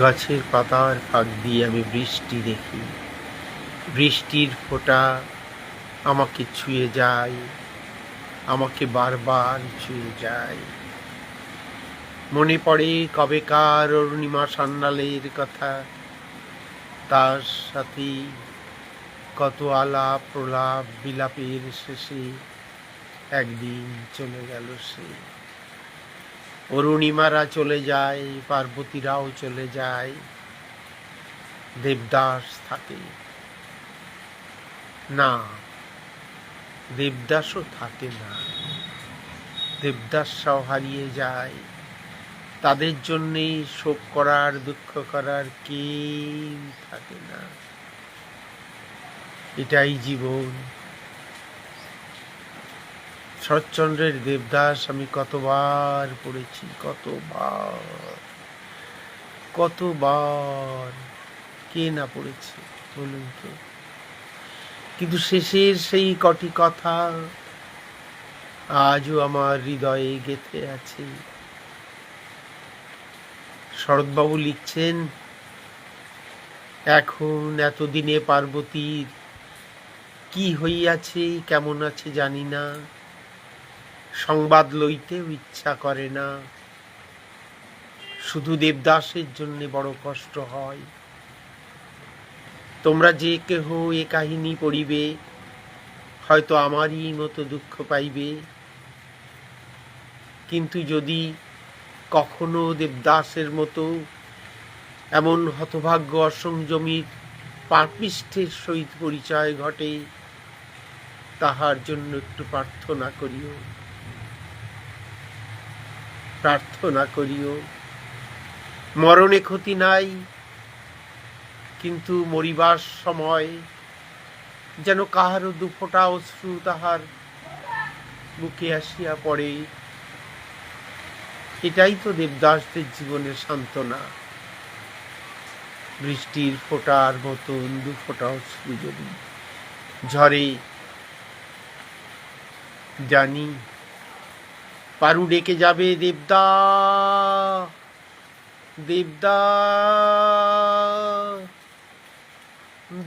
গাছের পাতার ফাঁক দিয়ে আমি বৃষ্টি দেখি। বৃষ্টির ফোঁটা আমাকে ছুঁয়ে যায়, আমাকে বারবার ছুঁয়ে যায়। মনে পড়ে কবেকার অরুণিমা সান্যালের কথা, তার সাথে কত আলাপ প্রলাপ বিলাপের শেষে একদিন চলে গেল সে। অরুণিমারা চলে যায়, পার্বতীরাও চলে যায়, দেবদাস থাকে। না, দেবদাসও থাকে না। দেবদাসরাও হারিয়ে যায়। তাদের জন্যে শোক করার, দুঃখ করার কেউ থাকে না। এটাই জীবন। শরৎচন্দ্রের দেবদাস আমি কতবার পড়েছি, কতবার কতবার, কে না পড়েছে বলুন তো? কিন্তু শেষের সেই কটি কথা আজও আমার হৃদয়ে গেথে আছে। শরৎবাবু লিখছেন, এখন এতদিনে পার্বতীর কি হইয়াছে, কেমন আছে জানি না। সংবাদ লইতেও ইচ্ছা করে না। শুধু দেবদাসের জন্য বড় কষ্ট হয়। তোমরা যে কেহ এ কাহিনী পড়িবে, হয়তো আমারই মতো দুঃখ পাইবে। কিন্তু যদি কখনো দেবদাসের মতো এমন হতভাগ্য অসংযমীর পাপিষ্ঠের সহিত পরিচয় ঘটে, তাহার জন্য একটু প্রার্থনা করিও। প্রার্থনা করিও। মরণে ক্ষতি নাই, কিন্তু মরিবার সময় যেন কাহারও দুফোটা অশ্রু তাহার বুকে আসিয়া পড়ে। এটাই তো দেবদাসদের জীবনের সান্ত্বনা। বৃষ্টির ফোঁটার মতন দু ফোঁটা অশ্রু যদি ঝরে, জানি পারু ডেকে যাবে দেবদা। দেবদা।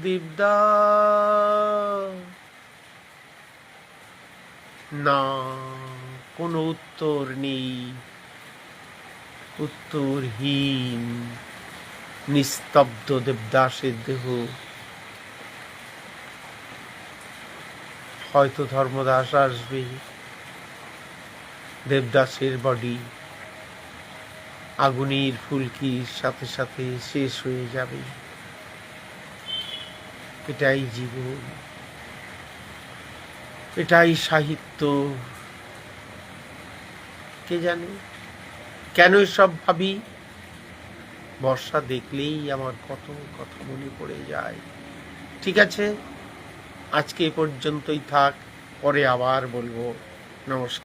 দেবদা। না, কোনো উত্তর নেই। উত্তরহীন, নিস্তব্ধ দেবদাসের দেহ। হয়তো ধর্মদাস আসবে। দেবদাসের বডি আগুনের ফুলকির সাথে সাথে শেষ হয়ে যাবে? এটাই জীবন, এটাই সাহিত্য। কে জানে? কেন সব ভাবি? বর্ষা দেখলেই আমার কত কথা মনে পড়ে যায়। ঠিক আছে? আজকে এ পর্যন্তই থাক, পরে আবার বলব। নমস্কার।